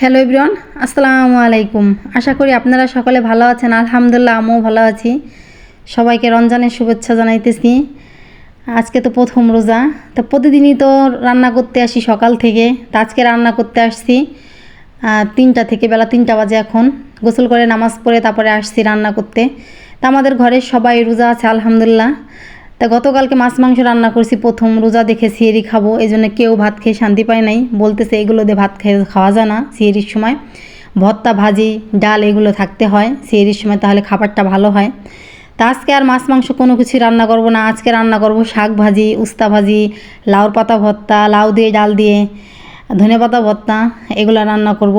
Hello ইব্রন আসসালামু আলাইকুম আশা করি আপনারা সকলে ভালো আছেন। আলহামদুলিল্লাহ, আমিও ভালো আছি। সবাইকে রমজানের শুভেচ্ছা জানাইতেছি। আজকে তো প্রথম রোজা। তো প্রতিদিনই তো রান্না করতে আসি সকাল থেকে। তো আজকে রান্না করতে আসছি তিনটা থেকে বেলা তিনটা বাজে এখন। গোসল করে নামাজ পড়ে তারপরে আসছি রান্না করতে। তা আমাদের ঘরে সবাই রোজা আছে, আলহামদুলিল্লাহ। তা গতকালকে মাছ মাংস রান্না করছি, প্রথম রোজা দেখে সিয়েরি খাব এই জন্য কেউ ভাত খেয়ে শান্তি পায় নাই। বলতেছে, এগুলো দিয়ে ভাত খেয়ে খাওয়া যায় না সিয়েরির সময়। ভর্তা, ভাজি, ডাল, এগুলো থাকতে হয় সিয়েরির সময়, তাহলে খাবারটা ভালো হয়। তা আজকে আর মাছ মাংস কোনো কিছু রান্না করব না। আজকে রান্না করব শাক ভাজি, উস্তা ভাজি, লাউর পাতা ভর্তা, লাউ দিয়ে, ডাল দিয়ে, ধনে পাতা ভর্তা, এগুলো রান্না করব।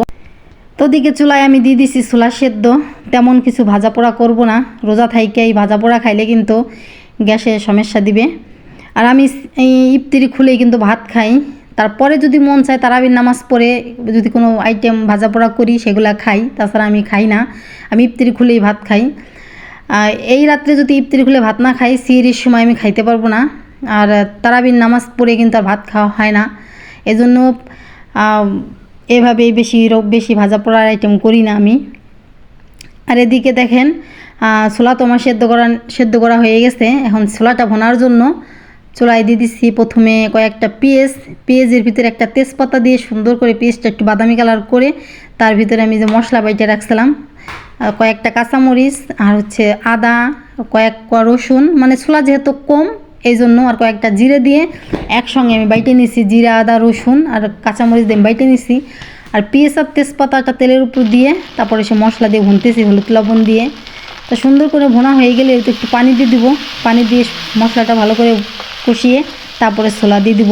তো দিকে চুলায় আমি দিয়ে দিছি চুলা সেদ্ধ। তেমন কিছু ভাজা পোড়া করব না। রোজা থাইকে এই ভাজা পোড়া খাইলে কিন্তু গ্যাসে সমস্যা দিবে। আর আমি ইফতারি খুলেই কিন্তু ভাত খাই। তারপরে যদি মন চায় তারাবির নামাজ পড়ে, যদি কোনো আইটেম ভাজা পোড়া করি, সেগুলো খাই। তাছাড়া আমি খাই না। আমি ইফতারি খুলেই ভাত খাই। এই রাত্রে যদি ইফতারি খুলে ভাত না খাই সিরির সময় আমি খাইতে পারব না। আর তারাবির নামাজ পড়ে কিন্তু আর ভাত খাওয়া হয় না। এজন্য এভাবেই বেশি বেশি ভাজা পোড়ার আইটেম করি না আমি। আর এদিকে দেখেন ছোলা তো আমার সেদ্ধ করা সেদ্ধ করা হয়ে গেছে। এখন ছোলাটা ভোনার জন্য চুলায় দিয়ে দিচ্ছি প্রথমে কয়েকটা পেঁয়াজ। পেঁয়াজের ভিতরে একটা তেজপাতা দিয়ে সুন্দর করে পেঁয়াজটা একটু বাদামি কালার করে তার ভিতরে আমি যে মশলা বাইটে রাখছিলাম কয়েকটা কাঁচামরিচ আর হচ্ছে আদা কয়েক কোয়া রসুন মানে ছোলা যেহেতু কম এই জন্য আর কয়েকটা জিরে দিয়ে একসঙ্গে আমি বাইটে নিছি, জিরা, আদা, রসুন আর কাঁচামরিচ দিয়ে বাইটে নিছি। আর পেঁয়াজ আর তেজপাতাটা তেলের উপর দিয়ে, তারপরে সে মশলা দিয়ে ভুনতেছি, হলুদ লবণ দিয়ে। তা সুন্দর করে ভোনা হয়ে গেলে তো একটু পানি দিয়ে দিব। পানি দিয়ে মশলাটা ভালো করে কষিয়ে, তারপরে ছোলা দিয়ে দিব।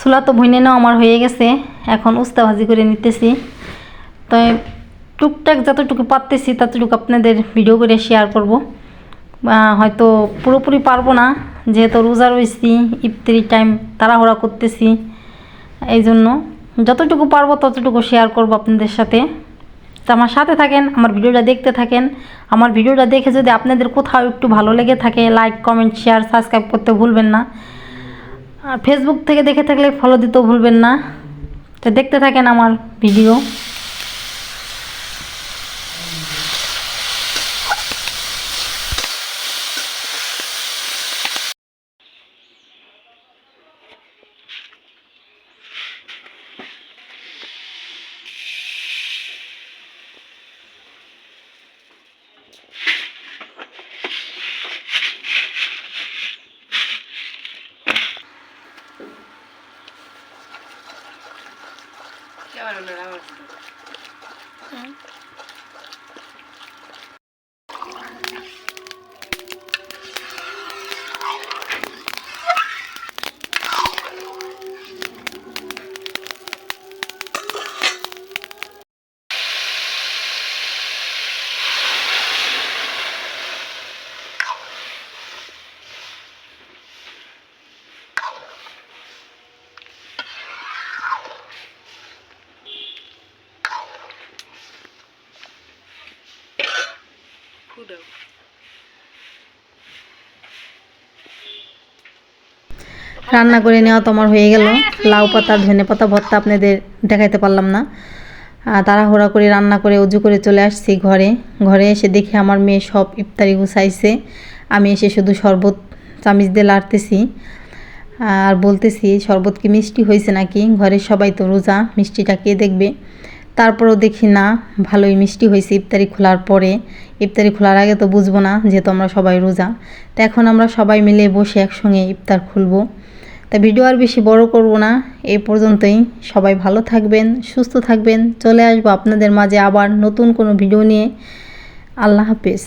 ছোলা তো ভুনে নেওয়া আমার হয়ে গেছে, এখন উস্তা ভাজি করে নিতেছি। তাই টুকটাক যতটুকু পারতেছি ততটুকু আপনাদের ভিডিও করে শেয়ার করব। হয়তো পুরোপুরি পারব না, যেহেতু রোজা রয়েছি ইফতারি টাইম তাড়াহুড়া করতেছি এই জন্য যতটুকু পারব ততটুকু শেয়ার করব আপনাদের সাথে। তো আমার সাথে থাকেন, আমার ভিডিওটা দেখতে থাকেন। আমার ভিডিওটা দেখে যদি আপনাদের কোথাও একটু ভালো লেগে থাকে লাইক কমেন্ট শেয়ার সাবস্ক্রাইব করতে ভুলবেন না। আর ফেসবুক থেকে দেখে থাকলে ফলো দিতেও ভুলবেন না। তো দেখতে থাকেন আমার ভিডিও রান্না করে নেওয়া তোমার হয়ে গেল। লাউ পাতা, ধনে পাতা, ভর্তা আপনাদের দেখাইতে পারলাম না। তাড়াহুড়া করে রান্না করে উজু করে চলে আসছি ঘরে। ঘরে এসে দেখি আমার মেয়ে সব ইফতারি গুছাইছে। আমি এসে শুধু শরবত, চামিচ দিয়ে লাড়তেছি। আর বলতেছি, শরবত কি মিষ্টি হয়েছে নাকি? ঘরের সবাই তো রোজা, মিষ্টিটা কে দেখবে? তারপরেও দেখি, না, ভালোই মিষ্টি হয়েছে ইফতারি খোলার পরে। ইফতারি খোলার আগে তো বুঝব না যেহেতু আমরা সবাই রোজা। তো এখন আমরা সবাই মিলে বসে একসঙ্গে ইফতার খুলবো। তা ভিডিও আর বেশি বড় করব না। এই পর্যন্তই। সবাই ভালো থাকবেন, সুস্থ থাকবেন। চলে আসব আপনাদের মাঝে আবার নতুন কোনো ভিডিও নিয়ে। আল্লাহ হাফেজ।